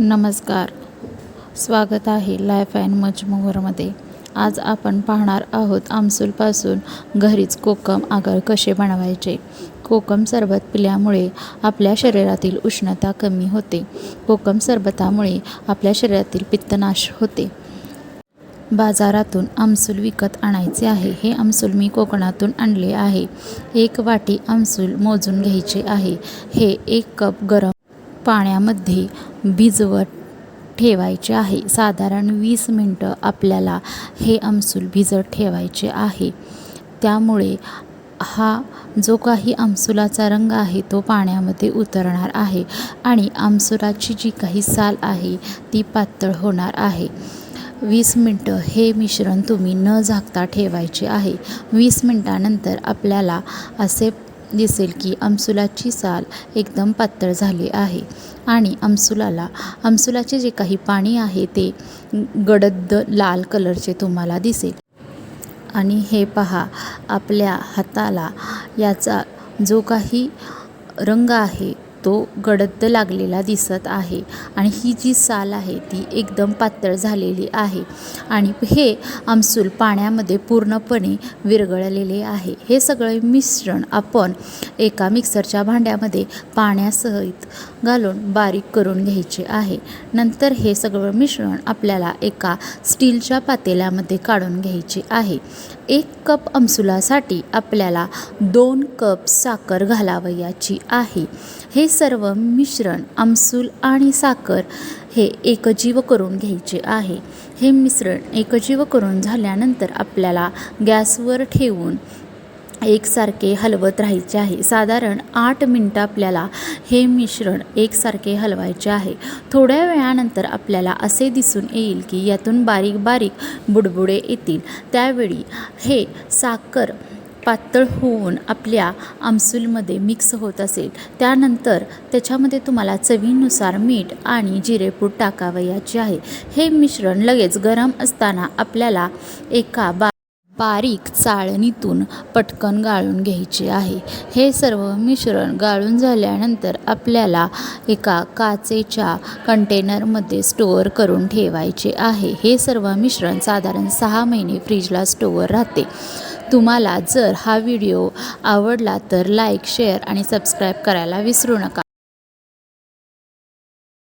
नमस्कार. स्वागत आहे लाईफ अँड मजमोहरमध्ये आज आपण पाहणार आहोत आमसूलपासून घरीच कोकम आगर कसे बनवायचे. कोकम सरबत पिल्यामुळे आपल्या शरीरातील उष्णता कमी होते. कोकम सरबतामुळे आपल्या शरीरातील पित्तनाश होते. बाजारातून आमसूल विकत आणायचे आहे. हे आमसूल मी कोकणातून आणले आहे. एक वाटी आमसूल मोजून घ्यायचे आहे. हे एक कप गरम पाण्यामध्ये भिजवत ठेवायचे आहे. साधारण वीस मिनटं आपल्याला हे आमसूल भिजत ठेवायचे आहे. त्यामुळे हा जो काही आमसुलाचा रंग आहे तो पाण्यामध्ये उतरणार आहे आणि आमसुलाची जी काही साल आहे ती पातळ होणार आहे. वीस मिनटं हे मिश्रण तुम्ही न झाकता ठेवायचे आहे. वीस मिनटानंतर आपल्याला असे दिसेल की आमसुलाची साल एकदम पातळ झाली आहे. आणि आमसुलाला आमसुलाचे जे काही पाणी आहे ते गडद लाल कलरचे तुम्हाला दिसेल. आणि हे पहा आपल्या हाताला याचा जो काही रंग आहे तो गडद लागलेला दिसत आहे आणि ही जी साल आहे ती एकदम पातळ झालेली आहे आणि हे आमसूल पाण्यामध्ये पूर्णपणे विरघळलेले आहे. हे सगळे मिश्रण आपण एका मिक्सरच्या भांड्यामध्ये पाण्यासहित घालून बारीक करून घ्यायचे आहे. नंतर हे सगळं मिश्रण आपल्याला एका स्टीलच्या पातेल्यामध्ये काढून घ्यायचे आहे. एक कप आमसुलासाठी आपल्याला दोन कप साखर घालावयाची आहे. हे सर्व मिश्रण आमसूल आणि साखर हे एकजीव करून घ्यायचे आहे. हे मिश्रण एकजीव करून झाल्यानंतर आपल्याला गॅसवर ठेवून एकसारखे हलवत राहायचे आहे. साधारण आठ मिनटं आपल्याला हे मिश्रण एकसारखे हलवायचे आहे. थोड्या वेळानंतर आपल्याला असे दिसून येईल की यातून बारीक बारीक बुडबुडे येतील. त्यावेळी हे साखर पातळ होऊन आपल्या आमसूलमध्ये मिक्स होत असेल. त्यानंतर त्याच्यामध्ये तुम्हाला चवीनुसार मीठ आणि जिरेपूड टाकावयाचे आहे. हे मिश्रण लगेच गरम असताना आपल्याला एका बा बारीक चाळणीतून पटकन गाळून घ्यायचे आहे. हे सर्व मिश्रण गाळून झाल्यानंतर आपल्याला एका काचेच्या कंटेनरमध्ये स्टोअर करून ठेवायचे आहे. हे सर्व मिश्रण साधारण सहा महिने फ्रीजला स्टोअर राहते. तुम्हाला जर हा व्हिडिओ आवडला तर लाईक शेअर आणि सबस्क्राईब करायला विसरू नका.